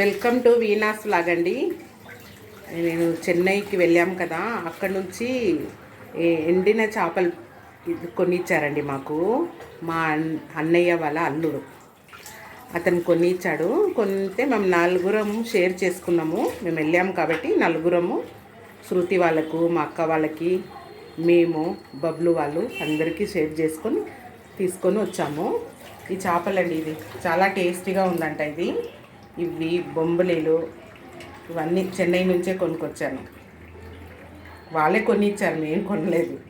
Welcome to Veena's లాగండి. నేను చెన్నైకి వెళ్ళాం కదా అక్కడ నుంచి ఎండిన చేపలు కొనిచ్చారండి మాకు. మా అన్- అన్నయ్య వాళ్ళ అల్లుడు. అతను కొనిచ్చాడు. కొంతే మేము నలుగురము షేర్ చేసుకున్నాము. మేము వెళ్ళాము కాబట్టి నలుగురము. శృతి వాళ్ళకు మా అక్క వాళ్ళకి మేము బబ్లు వాళ్ళు అందరికీ షేర్ చేసుకొని తీసుకొని వచ్చాము. ఈ చేపలండి ఇది. చాలా టేస్టీగా ఉందంట ఇది. ఇవి బొంబులీలు ఇవన్నీ చెన్నై నుంచే కొనుక్కొచ్చాను. వాళ్ళే కొనిచ్చారు నేను కొనలేదు.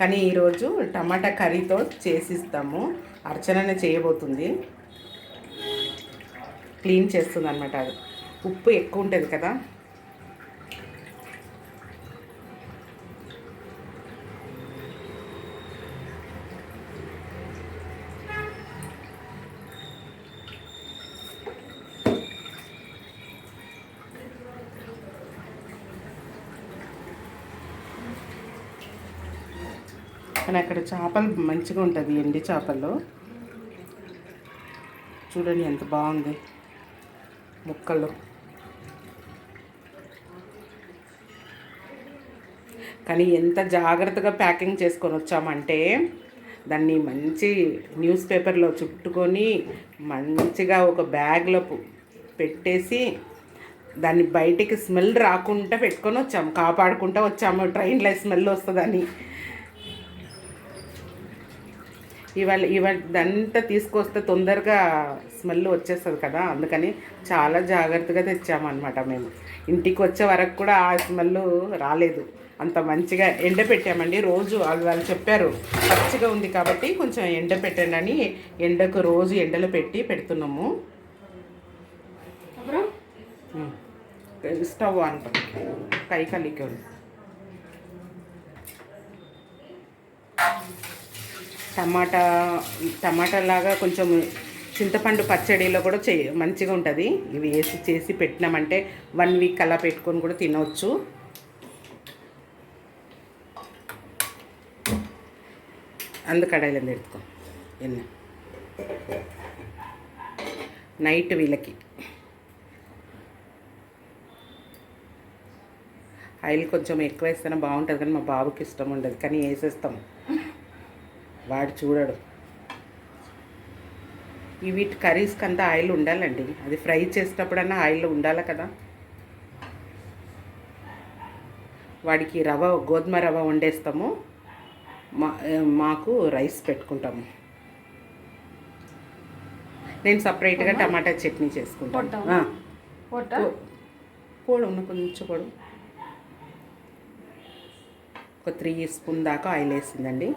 కానీ ఈరోజు టమాటా కర్రీతో చేసిస్తాము. అర్చననే చేయబోతుంది. క్లీన్ చేస్తుంది అనమాట అది. ఉప్పు ఎక్కువ ఉంటుంది కదా. కానీ అక్కడ చేపలు మంచిగా ఉంటుంది ఎండి చేపలు. చూడండి ఎంత బాగుంది ముక్కలు. కానీ ఎంత జాగ్రత్తగా ప్యాకింగ్ చేసుకొని వచ్చామంటే దాన్ని మంచి న్యూస్ పేపర్లో చుట్టుకొని మంచిగా ఒక బ్యాగ్లో పెట్టేసి దాన్ని బయటికి స్మెల్ రాకుండా పెట్టుకొని వచ్చాము కాపాడుకుంటూ వచ్చాము. ట్రైన్లో స్మెల్ వస్తుందని. ఇవాళ ఇదంతా తీసుకొస్తే తొందరగా స్మెల్ వచ్చేస్తుంది కదా అందుకని చాలా జాగ్రత్తగా తెచ్చామన్నమాట మేము. ఇంటికి వచ్చే వరకు కూడా ఆ స్మెల్ రాలేదు. అంత మంచిగా ఎండ పెట్టామండి. రోజు వాళ్ళు చెప్పారు పచ్చిగా ఉంది కాబట్టి కొంచెం ఎండ పెట్టండి ఎండకు రోజు ఎండలో పెట్టి పెడుతున్నాము. స్టవ్ అంట కై కలికాడు టమాటా టమాటా లాగా కొంచెం చింతపండు పచ్చడిలో కూడా చే మంచిగా ఉంటుంది. ఇవి వేసి చేసి పెట్టినామంటే వన్ వీక్ అలా పెట్టుకొని కూడా తినవచ్చు అందుకడాయిలో పెడుకో పెట్టుకో. ఎన్న? నైట్ వీళ్ళకి. ఆయిల్ కొంచెం ఎక్కువ వేస్తేనే బాగుంటుంది కానీ మా బాబుకి ఇష్టం ఉండదు. కానీ వేసేస్తాం. వాడు చూడడు. ఇవి కర్రీస్కి అంతా ఆయిల్ ఉండాలండి. అది ఫ్రై చేసేటప్పుడన్నా ఆయిల్ ఉండాలి కదా. వాడికి రవ గోధుమ రవ వండేస్తాము. మా మాకు రైస్ పెట్టుకుంటాము. నేను సపరేట్గా టమాటా చట్నీ చేసుకుంటాను. పోడు కొంచెం పోడు. ఒక త్రీ స్పూన్ దాకా ఆయిల్ వేసిందండి.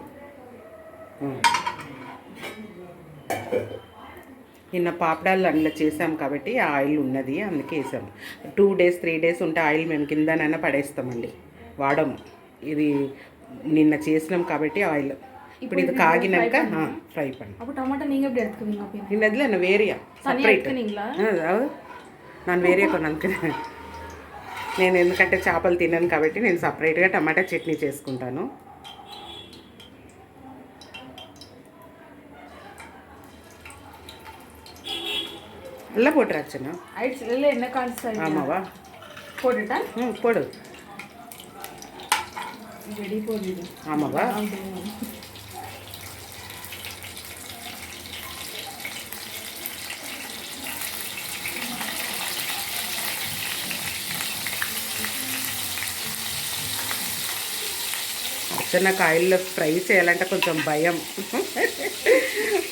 నిన్న పాపడాలు అందులో చేసాం కాబట్టి ఆ ఆయిల్ ఉన్నది అందుకే వేసాము టూ డేస్ త్రీ డేస్ ఉంటే ఆయిల్ మేము కిందనైనా పడేస్తామండి వాడము ఇది నిన్న చేసినాం కాబట్టి ఆయిల్ ఇప్పుడు ఇది కాగినాక ఫ్రై పండి அப்போ டமாட்டா நீங்க எப்படி எடுத்துக்குவீங்க அப்போ నిన్న అదిలే నువ్వు వేరియా தனியா సపరేట్ எடுத்துனீங்களா ನಾನು వేరే కొన్నాను నేను ఎందుకంటే చేపలు తినను కాబట్టి నేను సపరేట్గా టమాటా చట్నీ చేసుకుంటాను అల్ల పోటు రచన ஆயிடுச்சு இல்லை என்ன கான்சா ஆமாவா போட்டுட்டா ம் போடு ரெடி போடுது ஆமாவா అచ్చన్న కాయల్లో ఫ్రై చేయాలంటే కొంచెం భయం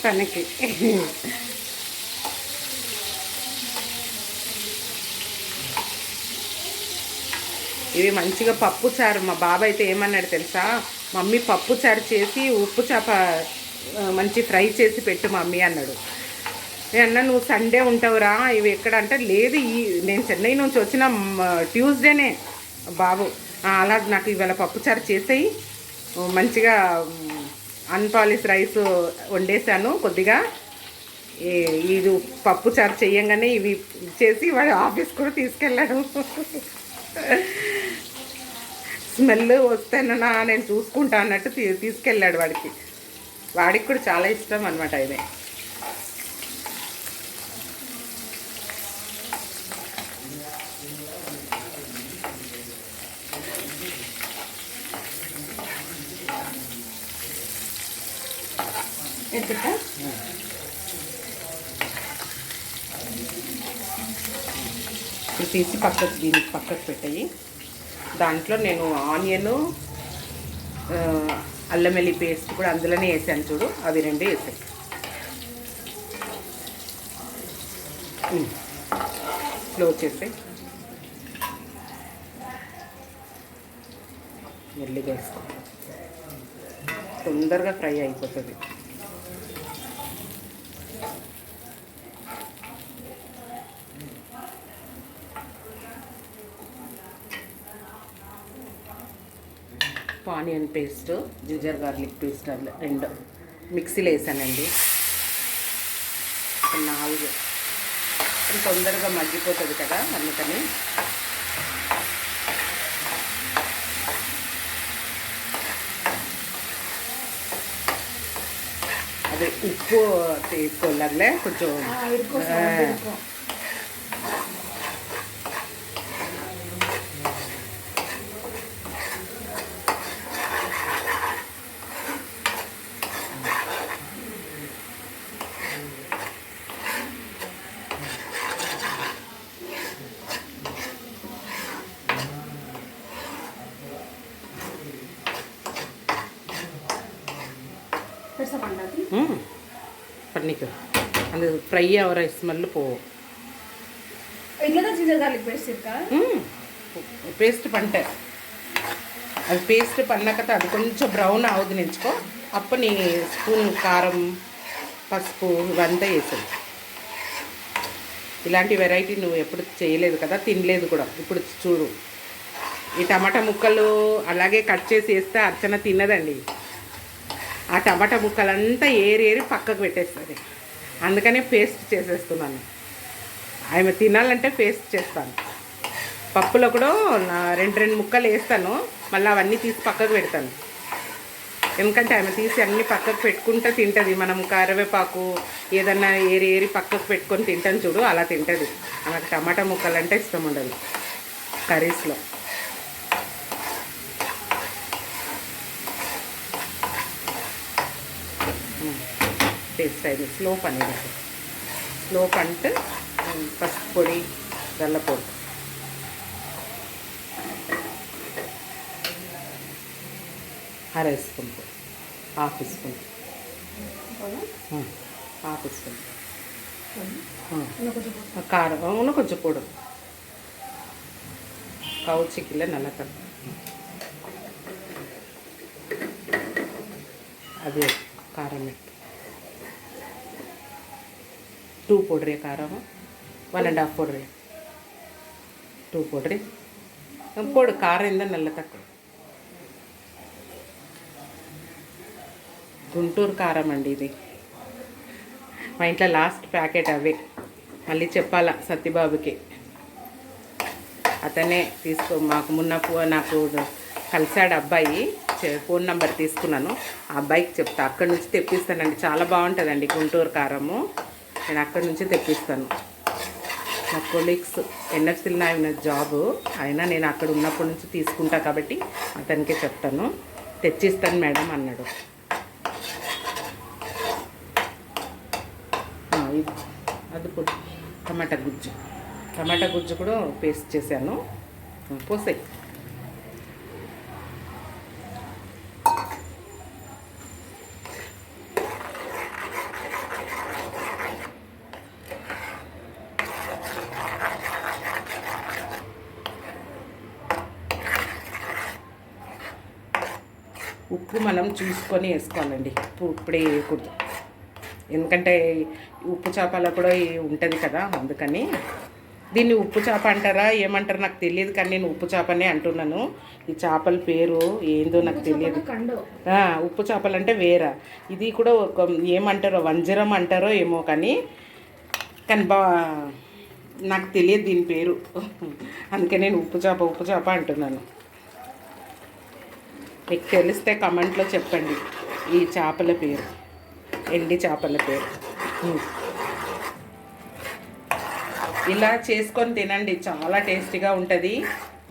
తనకి ఇవి మంచిగా పప్పు చారు. మా బాబాయ్ అయితే ఏమన్నాడు తెలుసా? మమ్మీ పప్పు చారు చేసి ఉప్పు చేప మంచి ఫ్రై చేసి పెట్టు మమ్మీ అన్నాడు. నేను అన్నా నువ్వు సండే ఉంటావురా? ఇవి ఎక్కడ? అంటే లేదు ఈ నేను చెన్నై నుంచి వచ్చిన ట్యూస్డేనే బాబు. అలా నాకు ఇవాళ పప్పు చారు చేసేయి. మంచిగా అన్పాలిష్ రైస్ వండేసాను కొద్దిగా. ఇది పప్పు చారు చెయ్యంగానే ఇవి చేసి వాడు ఆఫీస్ కూడా తీసుకెళ్ళాడు. స్మెల్ వస్తేనా నేను చూసుకుంటా అన్నట్టు తీ తీసుకెళ్ళాడు వాడికి. వాడికి కూడా చాలా ఇష్టం అనమాట ఇది. ఎందుకంటే తీసి పక్కకు దీనికి పక్కకు పెట్టాయి. దాంట్లో నేను ఆనియన్ అల్లం వెల్లి పేస్ట్ కూడా అందులోనే వేసాను చూడు. అవి రెండు వేసాయి. క్లోజ్ చేసాయి. మెల్లిగా వేసుకో. తొందరగా ఫ్రై అయిపోతుంది. Onion paste ginger garlic paste అలా రెండు మిక్సీలో వేసానండి. నాలుగు. తొందరగా మగ్గిపోతుంది కదా అందుకని. అదే ఉప్పు తీసుకోలేదులే కొంచెం పన్నీకు అది ఫ్రై అవర స్మెల్ పో. ఇట్లా జింజర్ గార్లిక్ పేస్ట్ పంట. అది పేస్ట్ పన్నాక అది కొంచెం బ్రౌన్ అవుది నించుకో. అప్పుడు నీ స్పూన్ కారం పసుపు ఇవంతా వేసాను ఇలాంటి వెరైటీ నువ్వు ఎప్పుడు చేయలేదు కదా తినలేదు కూడా. ఇప్పుడు చూడు. ఈ టమాటా ముక్కలు అలాగే కట్ చేసి వేస్తే అర్చన తినదండి. ఆ టమాటా ముక్కలంతా ఏరి ఏరి పక్కకు పెట్టేస్తుంది. అందుకనే పేస్ట్ చేసేస్తున్నాను. ఆమె తినాలంటే పేస్ట్ చేస్తాను. పప్పులో కూడా రెండు రెండు ముక్కలు వేస్తాను. మళ్ళీ అవన్నీ తీసి పక్కకు పెడతాను. ఎందుకంటే ఆమె తీసి అన్నీ పక్కకు పెట్టుకుంటే తింటుంది. మనం కరివేపాకు ఏదన్నా ఏరి ఏరి పక్కకు పెట్టుకొని తింటాను చూడు అలా తింటుంది. నాకు టమాటా ముక్కలు అంటే ఇష్టం ఉండదు. కర్రీస్లో. టేస్ట్ అయింది స్లో పన్నీర్ స్లో పంట పసుపు పొడి గల్ల పొడి. అర స్పూన్ పొడి హాఫ్ స్పూన్. Half spoon. కారం కొంచెం పొడి. కౌ చిక్కిలే నల్ల కట్ట అదే కారం పెట్టు two powdery ಖಾರವ one and half powdery two powdery పొడి కారంద నల్ల తక్కువ గుంటూరు కారం అండి ఇది మా ఇంట్లో లాస్ట్ ప్యాకెట్ అవే మళ్ళీ చెప్పాలా సత్యబాబుకి అతనే తీసుకో మాకు మొన్న ఫో- నాకు కలిసాడు అబ్బాయి చె- ఫోన్ నెంబర్ తీసుకున్నాను ఆ అబ్బాయికి చెప్తా అక్కడి నుంచి తెప్పిస్తానండి చాలా బాగుంటుందండి గుంటూరు కారము నేను అక్కడి నుంచి తెప్పిస్తాను. నా కొలీగ్స్ ఎన్ఎఫ్సిల్ నాయన జాబు. అయినా నేను అక్కడ ఉన్నప్పటి నుంచి తీసుకుంటా కాబట్టి అతనికే చెప్తాను. తెచ్చిస్తాను మేడం అన్నాడు. అది టమాటా గుజ్జు. టమాటా గుజ్జు కూడా పేస్ట్ చేశాను. పోసాయి. మనం చూసుకొని వేసుకోవాలండి. ఉప్పు ఇప్పుడే వేయకూడదు. ఎందుకంటే ఉప్పు చేపలో కూడా ఉంటుంది కదా అందుకని. దీన్ని ఉప్పు చేప అంటారా ఏమంటారు నాకు తెలియదు కానీ నేను ఉప్పు చేపనే అంటున్నాను. ఈ చేపల పేరు ఏందో నాకు తెలియదు. ఉప్పు చేపలు అంటే వేరా. ఇది కూడా ఒక ఏమంటారో వంజరం అంటారో ఏమో కానీ కానీ బా నాకు తెలియదు దీని పేరు. అందుకే నేను ఉప్పు చేప ఉప్పు చేప అంటున్నాను. మీకు తెలిస్తే కమెంట్లో చెప్పండి. ఈ చేపల పేరు. ఎండి చేపల పేరు. ఇలా చేసుకొని తినండి. చాలా టేస్టీగా ఉంటుంది.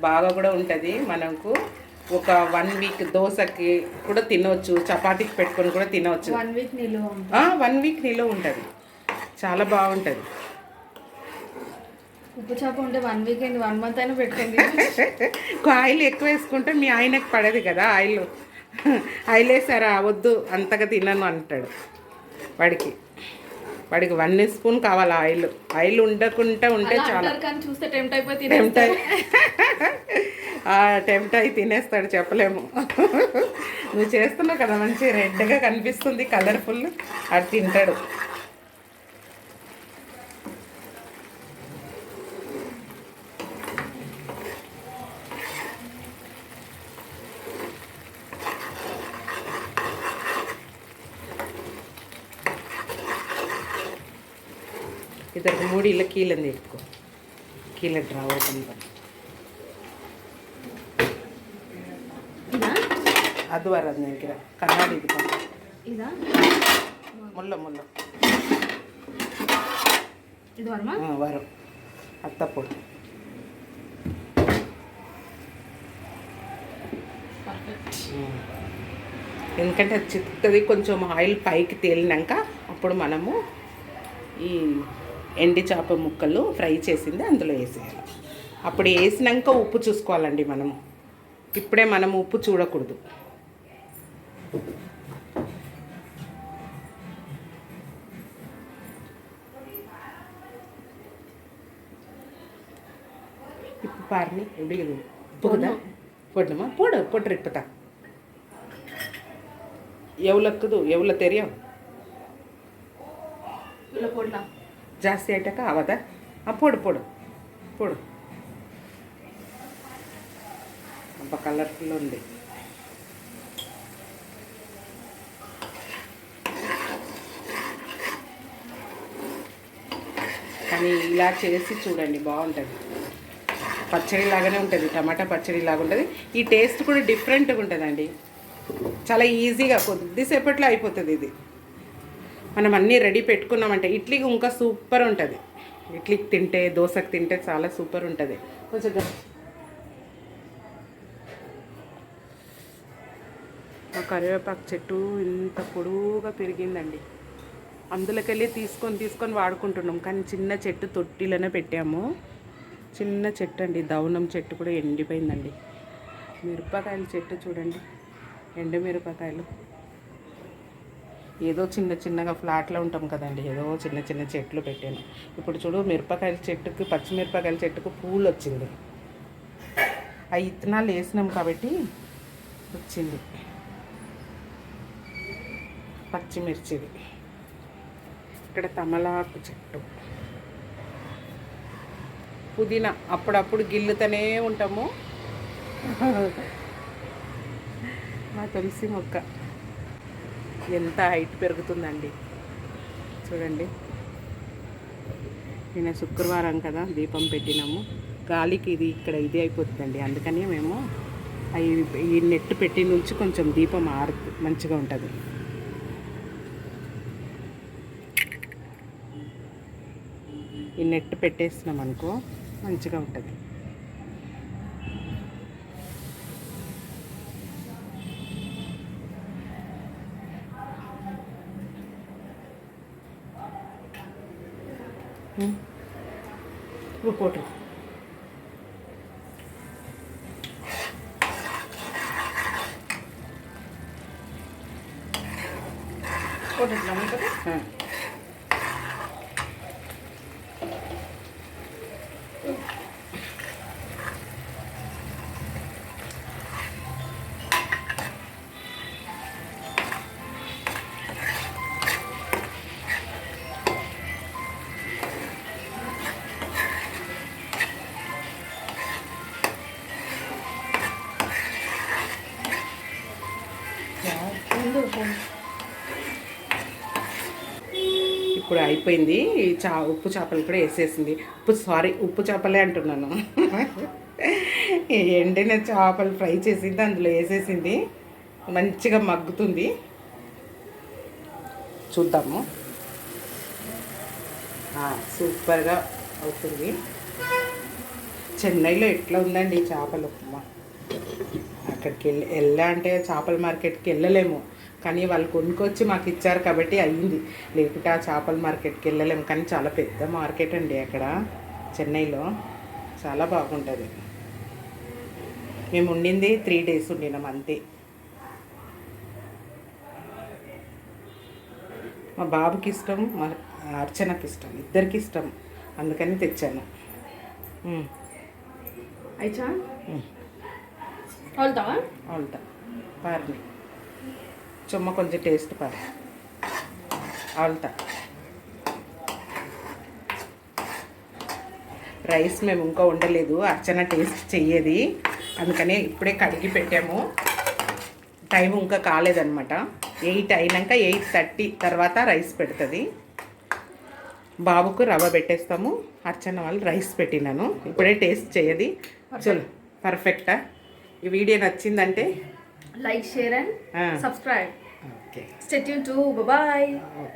బాగా కూడా ఉంటుంది. మనకు ఒక వన్ వీక్ దోశకి కూడా తినవచ్చు చపాతీకి పెట్టుకొని కూడా తినవచ్చు వన్ వీక్ నిలువ వన్ వీక్ నిలువ ఉంటుంది. చాలా బాగుంటుంది. ఉప్పు చేప ఉంటే వన్ వీక్ అయింది వన్ మంత్ అయినా పెట్టుకుంది ఆయిల్ ఎక్కువ వేసుకుంటే మీ ఆయనకు పడదు కదా ఆయిల్. ఆయిల్ వేసారా వద్దు అంతగా తినను అంటాడు వాడికి. వాడికి వన్ స్పూన్ కావాలి ఆయిల్. ఆయిల్ ఉండకుండా ఉంటే చాలా. చూస్తే టెంప్ట్ అయిపోయి టెంప్ట్ టెంప్ట్ అయి తినేస్తాడు చెప్పలేము. నువ్వు చేస్తున్నావు కదా మంచి రెడ్గా కనిపిస్తుంది కలర్ఫుల్ అది తింటాడు. ಇದರ ಮೂಡಿ ಇಲ್ಲ ಕೀಲಂದು ಇಟ್ಕೊ ಕೀಲ ಡ್ರಾ ಓಪನ್ ಮಾಡಿ ఇదా ಅದು ಬರೋದು ನಿನಗೆ ಕನ್ನಡಿ ಇದು ఇదా ಮುಲ್ಲ ಮುಲ್ಲ ఇది వరమా ಹಾಂ ವರೋ ಅತ್ತ ಪೊಡಿ ఎందుకంటే అది చిత్తది కొంచెం ఆయిల్ పైకి తేలినాక అప్పుడు మనము ఈ ఎండి చేప ముక్కలు ఫ్రై చేసింది అందులో వేసేయాలి అప్పుడు వేసినాక ఉప్పు చూసుకోవాలండి మనము ఇప్పుడే మనం ఉప్పు చూడకూడదు இப்போ பாருங்க எப்படி இருக்குது போகுதா போடணுமா போடு போட்டுரு இப்போ தான் எவ்வளோ இருக்குது எவ்வளோ தெரியும் ఇలా పొడిలా ಜಾಸ್ತಿ ಆಯ್ತಾಕ ಅವದ ಹಾಂ ಪೋಡು ಪೋಡು ಪೋಡು అబ్బా కలర్ఫుల్ ఉంది కానీ ఇలా చేసి చూడండి బాగుంటుంది పచ్చడి లాగానే ఉంటుంది టమాటా పచ్చడి లాగా ఉంటుంది ఈ టేస్ట్ కూడా డిఫరెంట్గా ఉంటుందండి చాలా ఈజీగా కొద్దిసేపట్లో అయిపోతుంది ఇది మనం అన్నీ రెడీ పెట్టుకున్నామంటే ఇడ్లీకి ఇంకా సూపర్ ఉంటుంది. ఇడ్లీకి తింటే దోశకు తింటే చాలా సూపర్ ఉంటుంది. కొంచెం మా కరివేపాకు చెట్టు ఇంత పొడువుగా పెరిగిందండి. అందులోకెళ్ళి తీసుకొని తీసుకొని వాడుకుంటున్నాం. కానీ చిన్న చెట్టు తొట్టిలోనే పెట్టాము. చిన్న చెట్టు అండి దౌనం చెట్టు కూడా ఎండిపోయిందండి. మిరపకాయల చెట్టు చూడండి. ఎండు మిరపకాయలు ఏదో చిన్న చిన్నగా ఫ్లాట్లో ఉంటాం కదండి ఏదో చిన్న చిన్న చెట్లు పెట్టాను. ఇప్పుడు చూడు మిరపకాయల చెట్టుకు పచ్చిమిరపకాయల చెట్టుకు పూలు వచ్చింది. ఆ ఇత్తనాలు వేసినాం కాబట్టి వచ్చింది. పచ్చిమిర్చిది. ఇక్కడ తమలాకు చెట్టు. పుదీనా అప్పుడప్పుడు గిల్లుతూనే ఉంటాము. మా తులసి మొక్క. ఎంత హైట్ పెరుగుతుందండి. చూడండి. నిన్న శుక్రవారం కదా దీపం పెట్టినాము. గాలికి ఇది ఇక్కడ ఇది అయిపోతుందండి. అందుకని మేము ఈ నెట్ పెట్టి నుంచి కొంచెం దీపం ఆరు మంచిగా ఉంటుంది. ఈ నెట్ పెట్టేసినాం అనుకో మంచిగా ఉంటుంది. ఇప్పుడు పోటు కొట్టట్లా కదా ఇప్పుడు అయిపోయింది. ఈ చా ఉప్పు చేపలు కూడా వేసేసింది. ఉప్పు సారీ ఉప్పు చేపలే అంటున్నాను. ఎండిన చేపలు ఫ్రై చేసింది అందులో వేసేసింది. మంచిగా మగ్గుతుంది. చూద్దాము. సూపర్గా అవుతుంది. చెన్నైలో ఎట్లా ఉందండి చేపలు? ఉప్మా అక్కడికి వెళ్ళి వెళ్ళా అంటే చేపల మార్కెట్కి వెళ్ళలేము. కానీ వాళ్ళు కొనుక్కొచ్చి మాకు ఇచ్చారు కాబట్టి అయ్యింది. లేకుంటే ఆ చేపల మార్కెట్కి వెళ్ళలేము కానీ చాలా పెద్ద మార్కెట్ అండి అక్కడ చెన్నైలో. చాలా బాగుంటుంది. మేము ఉండింది త్రీ డేస్ ఉండినాం అంతే. మా బాబుకి ఇష్టం మా అర్చనకి ఇష్టం ఇద్దరికి ఇష్టం. అందుకని తెచ్చాను. మ్మ్. వెళ్తావా అవుతా పారిని. చుమ్మ కొంచెం టేస్ట్ పారు అవుతా రైస్ మేము ఇంకా ఉండలేదు అర్చన టేస్ట్ చెయ్యేది. అందుకని ఇప్పుడే కడిగి పెట్టాము. టైం ఇంకా కాలేదనమాట ఎయిట్ అయినాక ఎయిట్ థర్టీ తర్వాత రైస్ పెడుతుంది. బాబుకు రవ్వ పెట్టేస్తాము. అర్చన వాళ్ళు రైస్ పెట్టినాను. ఇప్పుడే టేస్ట్ చేయది చలో పర్ఫెక్టా ఈ వీడియో నచ్చిందంటే like share and. Subscribe. Okay. Stay tuned too. Bye-bye.